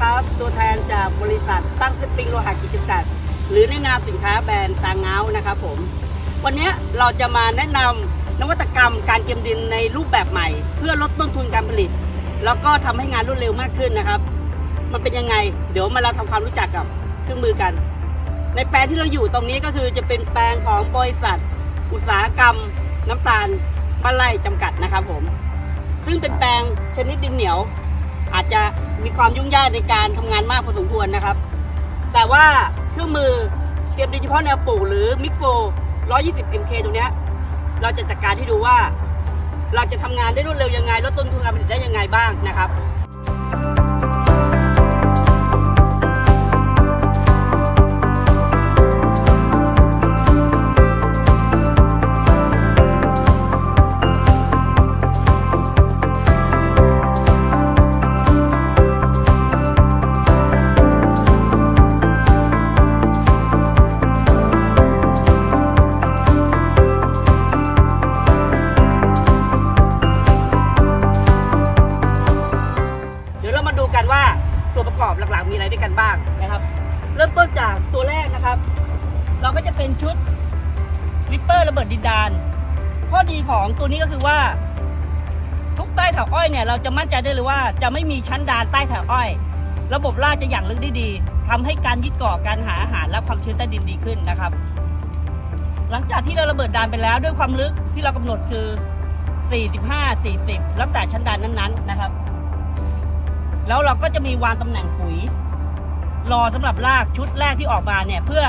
ครับ ตัวแทนจากบริษัทตั้งสปริงโลหะกิจจำกัด หรือในนามสินค้าแบรนด์ตางเงานะครับผม วันนี้เราจะมาแนะนำนวัตกรรมการเก็บดินในรูปแบบใหม่ เพื่อลดต้นทุนการผลิต แล้วก็ทำให้งานรวดเร็วมากขึ้นนะครับ มันเป็นยังไง เดี๋ยวมาเราทำความรู้จักกับเครื่องมือกัน ในแปลงที่เราอยู่ตรงนี้ก็คือจะเป็นแปลงของบริษัท อุตสาหกรรม น้ำตาลบ้านไร่จำกัดนะครับผม ซึ่งเป็นแปลงชนิดดินเหนียว อาจจะมีความยุ่งยากในการทำงานมากพอสมควรนะครับ แต่ว่าเครื่องมือเตรียมดินเฉพาะแนวปลูกหรือมิกโฟ120 MK ตรงเนี้ยเราจะจัดการให้ดูว่า เราจะทำงานได้รวดเร็วยังไงลดต้นทุนการผลิตได้ยังไงบ้างนะครับ มีอะไรด้วยกันบ้างนะครับ เริ่มต้นจากตัวแรกนะครับ เราก็จะเป็นชุดริปเปอร์ระเบิดดินดาน ข้อดีของตัวนี้ก็คือว่า ทุกใต้แถวอ้อยเนี่ยเราจะมั่นใจได้เลยว่าจะไม่มีชั้นดานใต้แถวอ้อย ระบบราจะอย่างลึกได้ดีทำให้การยึดเกาะการหาอาหารและความชื้นใต้ดินดีขึ้นนะครับ หลังจากที่เราระเบิดดานไปแล้วด้วยความลึกที่เรากำหนดคือ 45 40 แล้วแต่ชั้นดานนั้นๆนะครับ แล้วเราก็จะมีวางตำแหน่งปุ๋ย รอสำหรับรากชุดแรกที่ออกมาเนี่ยเพื่อ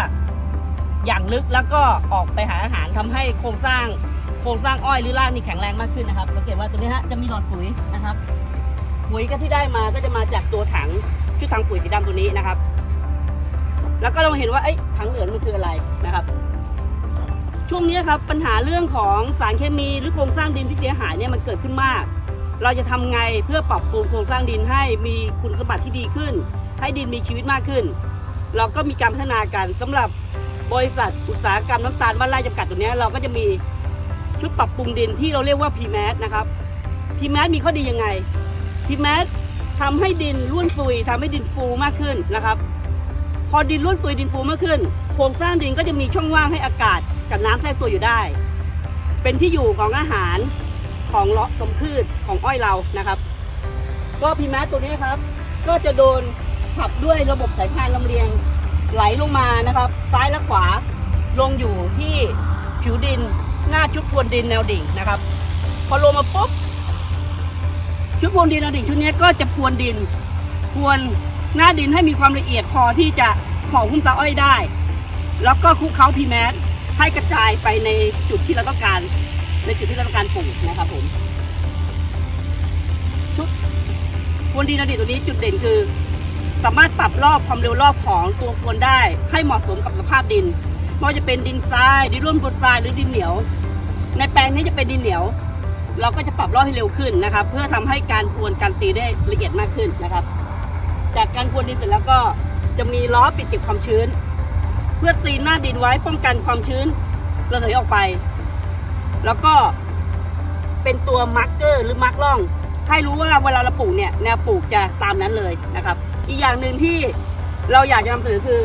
อย่างลึกแล้วก็ออกไปหาอาหารทำให้โครงสร้างโครงสร้างอ้อยหรือรากนี่แข็งแรงมากขึ้นนะครับสังเกตว่าตัวนี้ฮะจะมีหลอดปุ๋ยนะครับ ปุ๋ยก็ที่ได้มาก็จะมาจากตัวถังชุดถังปุ๋ยสีดำตัวนี้นะครับ แล้วก็เราเห็นว่าไอ้ถังเหลืองมันคืออะไรนะครับ ช่วงนี้ครับปัญหาเรื่องของสารเคมีหรือโครงสร้างดินที่เสียหายเนี่ยมันเกิดขึ้นมาก เราจะทำไงเพื่อปรับปรุงโครงสร้างดินให้มีคุณสมบัติที่ดีขึ้น ให้ดินมีชีวิตมากขึ้น เราก็มีการพัฒนากันสำหรับบริษัทอุตสาหกรรมน้ำตาลบ้านไร่จำกัดตัวนี้เราก็จะมีชุดปรับปรุงดินที่เราเรียกว่า PMAT นะครับ PMAT มีข้อดียังไง PMAT ทำให้ดินร่วนซุยทำให้ดินฟูมากขึ้นนะครับ พอดินร่วนซุยดินฟูมากขึ้น โครงสร้างดินก็จะมีช่องว่างให้อากาศกับน้ำแทรกตัวอยู่ได้ เป็นที่อยู่ของอาหาร ของเลาะสมพืชของอ้อยเรานะครับ ก็พีแมสตัวนี้ครับ ก็จะโดนขับด้วยระบบสายพานลำเลียงไหลลงมานะครับ ซ้ายและขวาลงอยู่ที่ผิวดินหน้าชุดพรวนดินแนวดิ่งนะครับ พอลงมาปุ๊บชุดพรวนดินแนวดิ่งชุดนี้ก็จะพรวนดินพรวนหน้าดินให้มีความละเอียดพอที่จะห่อหุ้มตาอ้อยได้ แล้วก็คลุกเคล้าพีแมสให้กระจายไปในจุดที่เราต้องการ ในจุดที่เราต้องการปลูกนะครับผมชุดพวนดินอดีตัวนี้จุดเด่นคือ สามารถปรับรอบความเร็วรอบของตัวพวนได้ให้เหมาะสมกับสภาพดินไม่ว่าจะเป็นดินทรายดินร่วนบนทรายหรือดินเหนียว ในแปลงนี้จะเป็นดินเหนียว เราก็จะปรับรอบให้เร็วขึ้นนะครับ เพื่อทำให้การพวนการตีได้ละเอียดมากขึ้นนะครับ จากการพวนดินเสร็จแล้วก็จะมีล้อปิดเก็บความชื้น เพื่อซีนหน้าดินไว้ป้องกันความชื้นระเหยออกไป แล้วก็เป็นตัวมาร์กเกอร์หรือมาร์กล่อง ให้รู้ว่าเวลาเราปลูกเนี่ยแนวปลูกจะตามนั้นเลยนะครับ อีกอย่างหนึ่งที่เราอยากจะนำเสนอคือ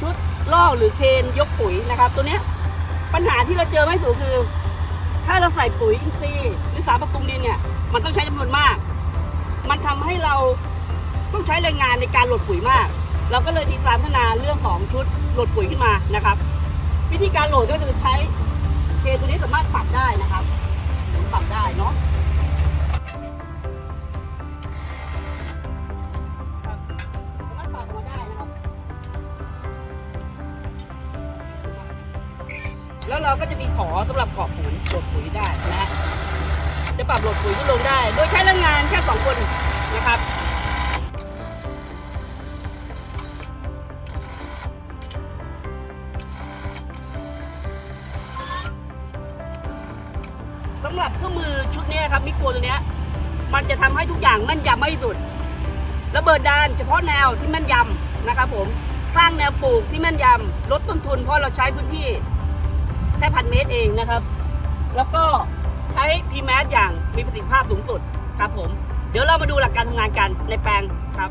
ชุดล่อกหรือเคนยกปุ๋ยนะครับ ตัวเนี้ยปัญหาที่เราเจอไม่สูงคือ ถ้าเราใส่ปุ๋ยอินทรีย์หรือสารปรับปรุงดินเนี่ยมันต้องใช้จำนวนมาก มันทำให้เราต้องใช้แรงงานในการโหลดปุ๋ยมาก เราก็เลยดีไซน์พัฒนาเรื่องของชุดโหลดปุ๋ยขึ้นมานะครับ วิธีการโหลดก็คือใช้ เคตัวนี้สามารถปรับได้นะครับปรับได้เนาะสามารถปรับออกมาได้นะครับแล้วเราก็จะมีขอสำหรับเกาะปุ๋ยโหลดปุ๋ยได้นะฮะจะปรับโหลดปุ๋ยขึ้นลงได้ โดยใช้แรงงานแค่สองคนนะครับ สำหรับเครื่องมือชุดนี้ครับมิโครตัวนี้มันจะทำให้ทุกอย่างแม่นยำมากที่สุด ระเบิดดาน เฉพาะแนวที่แม่นยำนะครับผมสร้างแนวปลูกที่แม่นยำลดต้นทุนเพราะเราใช้พื้นที่แค่พันเมตรเองนะครับ แล้วก็ใช้พีแมสอย่างมีประสิทธิภาพสูงสุดครับผม เดี๋ยวเรามาดูหลักการทำงานกันในแปลงครับ